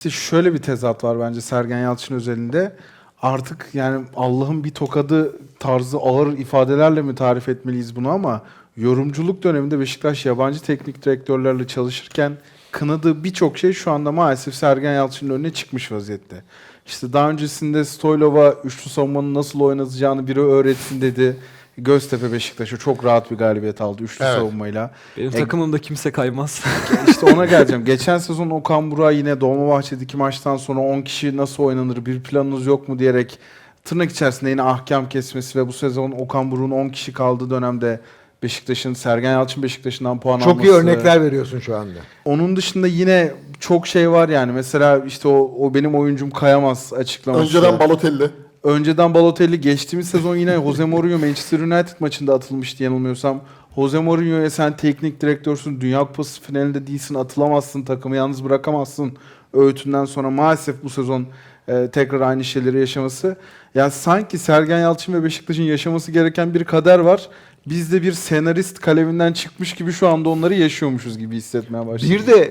İşte şöyle bir tezat var bence Sergen Yalçın özelinde. Artık yani Allah'ın bir tokadı tarzı ağır ifadelerle mi tarif etmeliyiz bunu ama yorumculuk döneminde Beşiktaş yabancı teknik direktörlerle çalışırken kınadığı birçok şey şu anda maalesef Sergen Yalçın'ın önüne çıkmış vaziyette. İşte daha öncesinde Stoylova üçlü savunmanın nasıl oynatacağını biri öğretsin dedi. Göztepe Beşiktaş'a çok rahat bir galibiyet aldı üçlü Evet. savunmayla. Benim E- takımımda kimse kaymaz. İşte ona geleceğim. Geçen sezon Okan Burak yine Dolmabahçe'deki maçtan sonra 10 kişi nasıl oynanır bir planınız yok mu diyerek tırnak içerisinde yine ahkam kesmesi ve bu sezon Okan Buruk'un 10 kişi kaldığı dönemde Beşiktaş'ın Sergen Yalçın Beşiktaş'ından puan alması. Çok iyi örnekler veriyorsun şu anda. Onun dışında yine çok şey var yani. Mesela işte o, o benim oyuncum kayamaz açıklaması. Önceden Balotelli. Önceden Balotelli geçtiğimiz sezon yine Jose Mourinho Manchester United maçında atılmıştı yanılmıyorsam. Jose Mourinho'ya sen teknik direktörsün, Dünya Kupası finalinde değilsin, atılamazsın, takımı yalnız bırakamazsın öğütünden sonra maalesef bu sezon e, tekrar aynı şeyleri yaşaması. Yani sanki Sergen Yalçın ve Beşiktaş'ın yaşaması gereken bir kader var. Biz de bir senarist kaleminden çıkmış gibi şu anda onları yaşıyormuşuz gibi hissetmeye başladık. Bir de